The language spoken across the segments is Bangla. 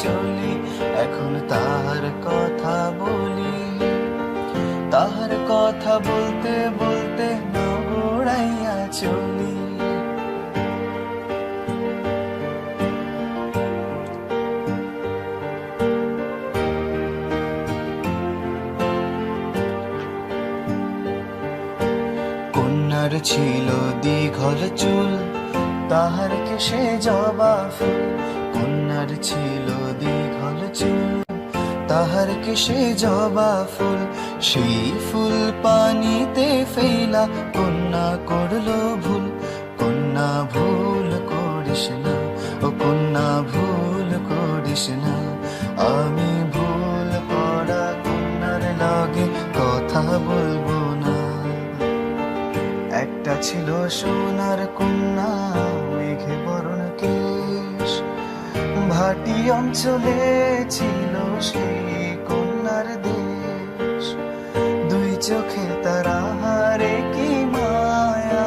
চলি, এখন তাহার কথা বলি। তাহার কথা বলতে বলতে না গোড়াইয়া চলি। কন্যার ছিল দীঘল চুল তাহার কেশে জবা ফুল কন্যার ছিল, দীঘল চুল তাহার কেশে জবা ফুল? সেই ফুল পানিতে ফেলা কন্যা করল ভুল। কন্যা ভুল করিস না, ও কন্যা ভুল করিস না। আমি ভুল করা কন্যার লাগে কথা বলব না। একটা ছিল সোনার কন্যা ভাটি অঞ্চলে ছিল সেই কন্যার দেশ। দুই চোখে তারা হারে কি মায়া।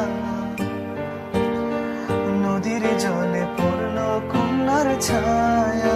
নদীর জলে পড়ল কন্যার ছায়া।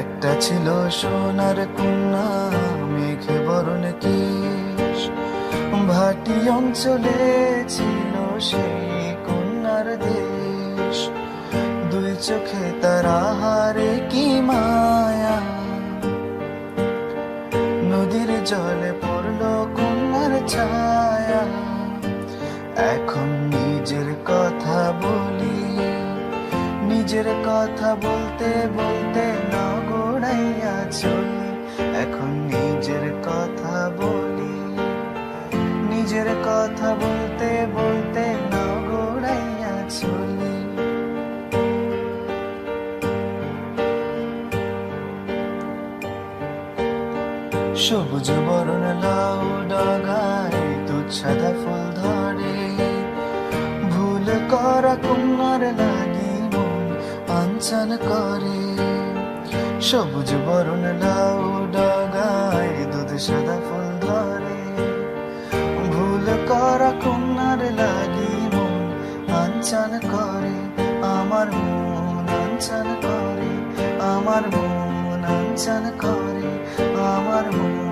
একটা ছিল সোনার কন্যা, মেঘে বরণ কেশ ভাটি অঞ্চলে ছিল সেই কন্যার দেশ। দুই চোখে তারা হারে কি মায়া। নদীর জলে পড়ল কন্যার ছায়া। এখন নিজের কথা বলি নিজের কথা বলতে বলতে না চলি। এখন নিজের কথা বলি। নিজের কথা বলতে বলতে না চলি। সবুজ বরণ লাউ ডাগায় তুচ্ছাদা ফুল ধরে। ভুল করা মন আঞ্চল করে। সবুজ বরণ লাউ ডাগায় দুধ সাদা ফুল ধরে। ভুল করা কন্যার লাগি মন আঞ্চল করে। আমার মন আঞ্চল করে, আমার মন আঞ্চল করে, আমার মন